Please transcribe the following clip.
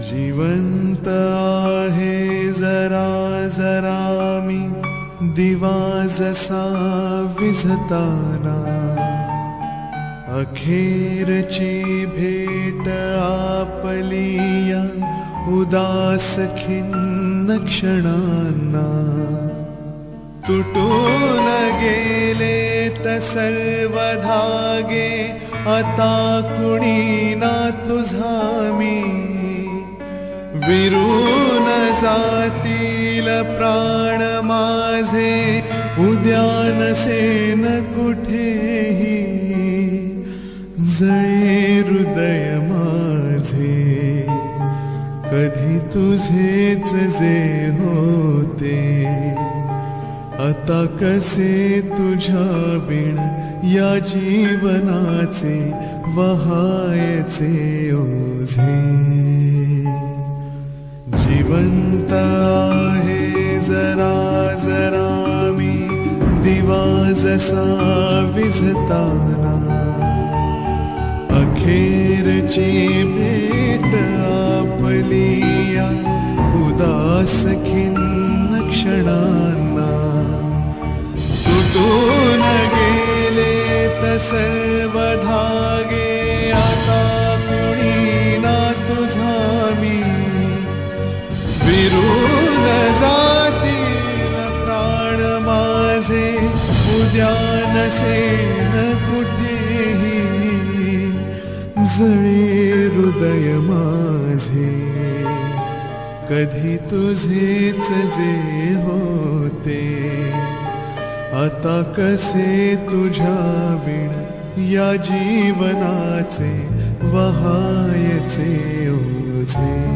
जीवन्त आहे जरा जरा मी दिवा जसा विझताना. अखेरची भेट आपलिया उदास खिन्न क्षणांना. तुटून गेले त सर्व धागे आता कुणी ना तुझा मी विरून जातील प्राण माझे उद्या नसेन कुठेही? जळे हृदय माझे कधी तुझेच जे होते? आता कसे तुझ्या बिण या जीवनाचे वहायचे ओझे आहे जरा जरा मी दिवा जसा विझताना. अखेरची भेट आपलिया उदास खिन्न क्षणांना. तुटून गेले त उद्या नसेन कुठेही जळे हृदय माझे कधी तुझेच जे होते? आता कसे तुझ्या विण या जीवनाचे वहायचे ओझे